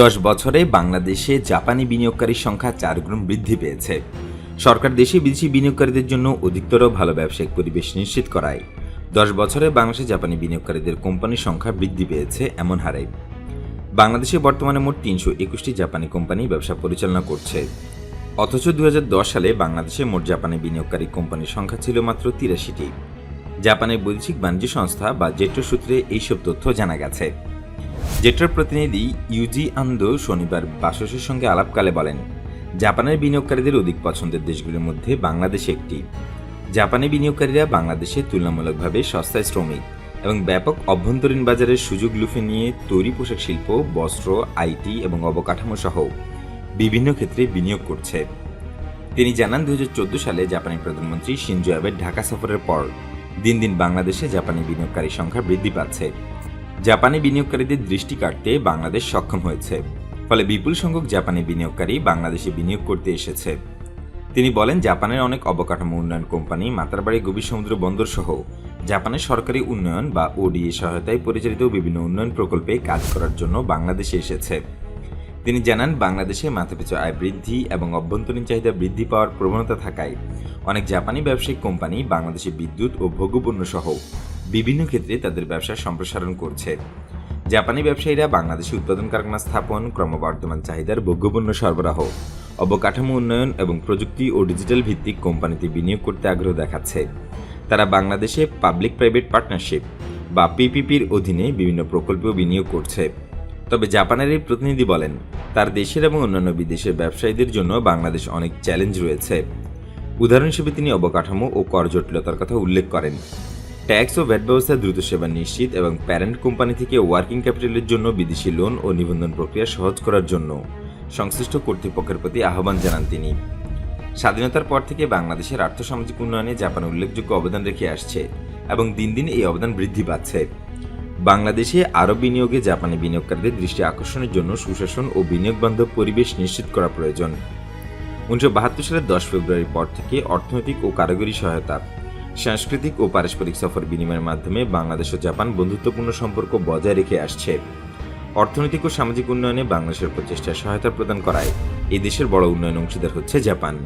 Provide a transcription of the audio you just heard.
দশ বছরে বাংলাদেশে জাপানি বিনিয়োগকারীর সংখ্যা চার গুণ বৃদ্ধি পেয়েছে। সরকার দেশে বিদেশি বিনিয়োগকারীদের জন্য অধিকতর ভালো ব্যবসায়িক পরিবেশ নিশ্চিত করায়। দশ বছরে বাংলাদেশে জাপানি বিনিয়োগকারীদের কোম্পানির সংখ্যা বৃদ্ধি পেয়েছে এমন হারে। বাংলাদেশে বর্তমানে মোট তিনশো একুশটি জাপানি কোম্পানি ব্যবসা পরিচালনা করছে। অথচ দু হাজার দশ সালে বাংলাদেশে মোট জাপানি বিনিয়োগকারী কোম্পানির সংখ্যা ছিল মাত্র তিরাশিটি। জাপানের বৈদেশিক বাণিজ্য সংস্থা বা জেট্রো সূত্রে এইসব তথ্য জানা গেছে। জেট্রোর প্রতিনিধি ইউজি আন্দো শনিবার বাসসের সঙ্গে আলাপকালে বলেন, জাপানের বিনিয়োগকারীদের অধিক পছন্দের দেশগুলির মধ্যে বাংলাদেশ একটি। জাপানি বিনিয়োগকারীরা বাংলাদেশে তুলনামূলকভাবে সস্তায় শ্রমিক এবং ব্যাপক অভ্যন্তরীণ বাজারের সুযোগ লুফে নিয়ে তৈরি পোশাক শিল্প, বস্ত্র আইটি এবং অবকাঠামো সহ বিভিন্ন ক্ষেত্রে বিনিয়োগ করছে। তিনি জানান, দুই হাজার চোদ্দ সালে জাপানি প্রধানমন্ত্রী শিনজো অ্যাবের ঢাকা সফরের পর দিন দিন বাংলাদেশে জাপানি বিনিয়োগকারীর সংখ্যা বৃদ্ধি পাচ্ছে। জাপানি বিনিয়োগকারীদের দৃষ্টি কাটতে বাংলাদেশ সক্ষম হয়েছে, ফলে বিপুল সংখ্যক জাপানি বিনিয়োগকারী বাংলাদেশে বিনিয়োগ করতে এসেছে। তিনি বলেন, জাপানের অনেক অবকাঠামো উন্নয়ন কোম্পানি, মাতারবাড়ি, গভীর সমুদ্র বন্দর সহ জাপানের সরকারি উন্নয়ন বা ওডিএ সহায়তায় পরিচালিত বিভিন্ন উন্নয়ন প্রকল্পে কাজ করার জন্য বাংলাদেশে এসেছে। তিনি জানান, বাংলাদেশে মাথাপিছু আয় বৃদ্ধি এবং অভ্যন্তরীণ চাহিদা বৃদ্ধি পাওয়ার প্রবণতা থাকায় অনেক জাপানি ব্যবসায়িক কোম্পানি বাংলাদেশে বিদ্যুৎ ও ভোগ্যপণ্য সহ বিভিন্ন ক্ষেত্রে তাদের ব্যবসা সম্প্রসারণ করছে। জাপানি ব্যবসায়ীরা বাংলাদেশে উৎপাদন কারখানা স্থাপন, ক্রমবর্ধমান চাহিদার ভোগ্যপণ্য সরবরাহ, অবকাঠামো উন্নয়ন এবং প্রযুক্তি ও ডিজিটাল ভিত্তিক কোম্পানিতে বিনিয়োগ করতে আগ্রহ দেখাচ্ছে। তারা বাংলাদেশে পাবলিক প্রাইভেট পার্টনারশিপ বা পিপিপির অধীনে বিভিন্ন প্রকল্পেও বিনিয়োগ করছে। তবে জাপানের এই প্রতিনিধি বলেন, তার দেশের এবং অন্যান্য বিদেশের ব্যবসায়ীদের জন্য বাংলাদেশ অনেক চ্যালেঞ্জ রয়েছে। উদাহরণ হিসেবে তিনি অবকাঠামো ও কর জটিলতার কথা উল্লেখ করেন। ট্যাক্স ও ভ্যাট ব্যবস্থায় দ্রুত সেবা নিশ্চিত এবং প্যারেন্ট কোম্পানি থেকে ওয়ার্কিং ক্যাপিটালের জন্য বিদেশি লোন ও নিবন্ধন প্রক্রিয়া সহজ করার জন্য। সংশ্লিষ্ট কর্তৃপক্ষের প্রতি আহ্বান জানান তিনি। স্বাধীনতার পর থেকে বাংলাদেশের আর্থসামাজিক উন্নয়নে জাপান উল্লেখযোগ্য অবদান রেখে আসছে এবং দিন দিন এই অবদান বৃদ্ধি পাচ্ছে। বাংলাদেশে আরব বিনিয়োগে জাপানি বিনিয়োগকারীদের দৃষ্টি আকর্ষণের জন্য সুশাসন ও বিনিয়োগ বান্ধব পরিবেশ নিশ্চিত করা প্রয়োজন। উনিশশো বাহাত্তর সালের দশ ফেব্রুয়ারির পর থেকে অর্থনৈতিক ও কারিগরি সহায়তা সাংস্কৃতিক ও পারস্পরিক সফর বিনিময়ের মাধ্যমে বাংলাদেশ ও জাপান বন্ধুত্বপূর্ণ সম্পর্ক বজায় রেখে আসছে। অর্থনৈতিক ও সামাজিক উন্নয়নে বাংলাদেশের প্রচেষ্টায় সহায়তা প্রদান করায় এই দেশের বড় উন্নয়ন অংশীদার হচ্ছে জাপান।